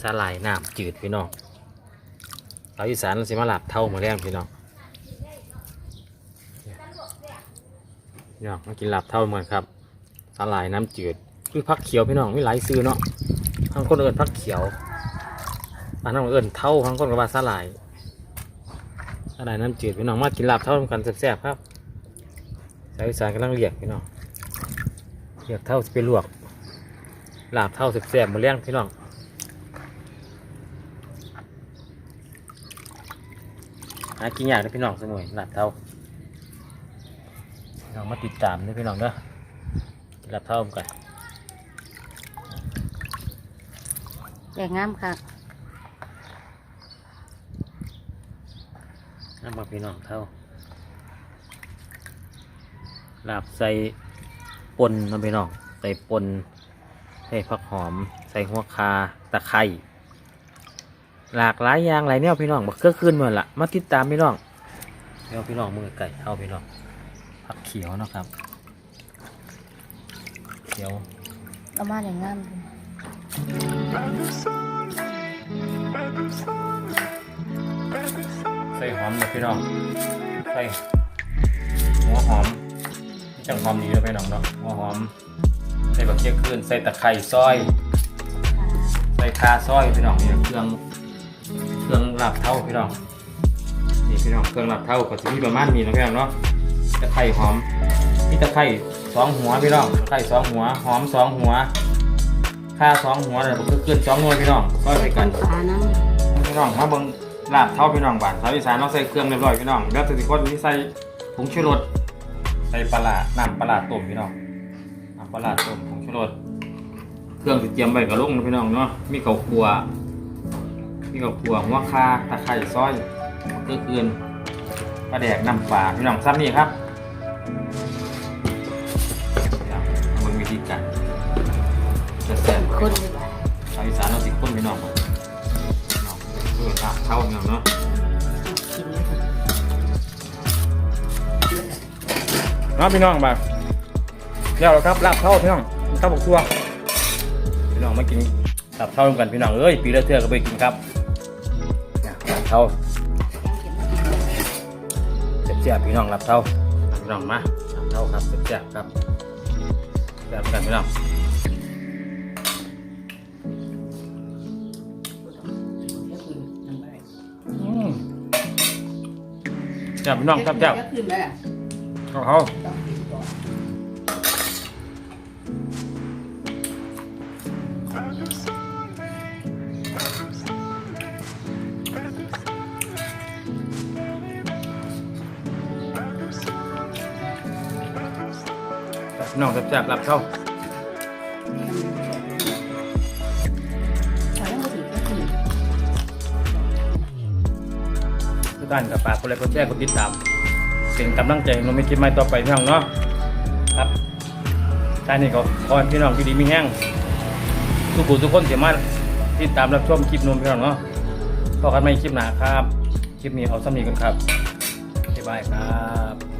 สาหร่ายน้ำจืดพี่น้องสาอีสานเราสิมาหลับเท่ามาแรงพี่น้องพี่น้องมากินหลับเท่าเหมือนครับสาหร่ายน้ำจืดคือพักเขียวพี่น้องไม่หลายซื้อเนาะบางคนเอินพักเขียวบางคนเอินเท่าบางคนก็ว่าสาหร่ายสาหร่ายน้ำจืดพี่น้องมากินหลับเท่ากันแซ่บๆครับสาวอีสานกำลังเรียกพี่น้องเรียกเท่าสิไปลวก ลาบเท่าแซ่บๆมาแรงพี่น้องหากินยากนะพี่น้องสมุยหลับเท่าพี่น้องมาติดตามด้วยพี่น้องเด้อหลับเท่ากันแดงงามค่ะน้ำมาพี่น้องเท่าหลับใส่ปนนะพี่น้องใส่ปน ใส่ผักหอม ใส่หัวคาตะไคร้หลากหลายอย่างหลายแนวพี่น้องบักเกือคืนหมดละมาติดตามพี่น้องเดี๋ยวพี่น้องมือไก่เท่าพี่น้องผักเขียวเนาะครับ เขียวเอามาแดงงามใส่หอมนะพี่น้องใส่หัวหอมจังหอมดีเลยพี่น้องเนาะหัวหอม ใส่บักเคี่ยขึ้นใส่ตะไคร้ซอย ใส่คาซอยพี่น้องเนี่ยเครื่องเครื่องหลับเท่าพี่น้องนี่พี่น้องเครื่องหลับเท่าก็จะมีประมาณนี้เนาะพี่น้องเนาะตะไคร้หอมมีตะไคร้สองหัวพี่น้องตะไคร้สองหัวหอมสองหัวข่าสองหัวเลยบักเคี่ยขึ้นสองหน่วยพี่น้องซอยไปกันปลาน้พี่น้องมาเบิ่งลาบเท่าพี่น้องบ้านสาวอีสานเราใส่เครื่องเรียบร้อยพี่น้องแล้วสิคนที่ใส่ผงชูรสใส่ปลาร้าน้ำปลาร้าต้มพี่น้อง น้ำปลาร้าต้มผงชูรสเครื่องที่เตรียมไว้กับลุงนะพี่น้องเนาะมีข้าวคั่วมีข้าวคั่วหัวคาตะไคร้ซอยมะเขือเคือนปลาแดกน้ำปลาพี่น้องซ้ำนี่ครับมันวิธีการจะแซ่บำคนดีกว่าชาวอีสานเราสิคนพี่น้องพี่น้องเพื่อลาบเท่าพี่น้องเนาะกินเนาพี่น้องมาเดี๋ยวครับลาบเท่าพี่น้องข้าวบกทั่วพี่น้องมากินลาบเท่าร่วมกันพี่น้องเอ้ยปีละเทื่อก็ไปกินครับลาบเท่าเจ็บๆพี่น้องลาบเท่าพี่น้องมาลาบเท่าครับเจ็บๆครับแซ่บกันพี่น้องอืมแซ่บพี่น้องแซ่บก็คืนแล้วๆเอาเขา น้องแซ่บๆรับเข้าทุกท่านกับฝากกดไลค์กดแชร์กดติดตามเป็นกำลังใจให้เราไม่คิดไม่ต่อไปพี่น้องเนาะครับท่านนี้ก็ขอให้พี่น้องที่ดีมีแห้ง ทุกผู้ทุกคนเสียมาติดตามรับชมคลิปนมพี่น้องเนาะพอกันไม่คลิปหนาครับ คลิปนี้เอาสำนีกันครับบ๊ายบายครับ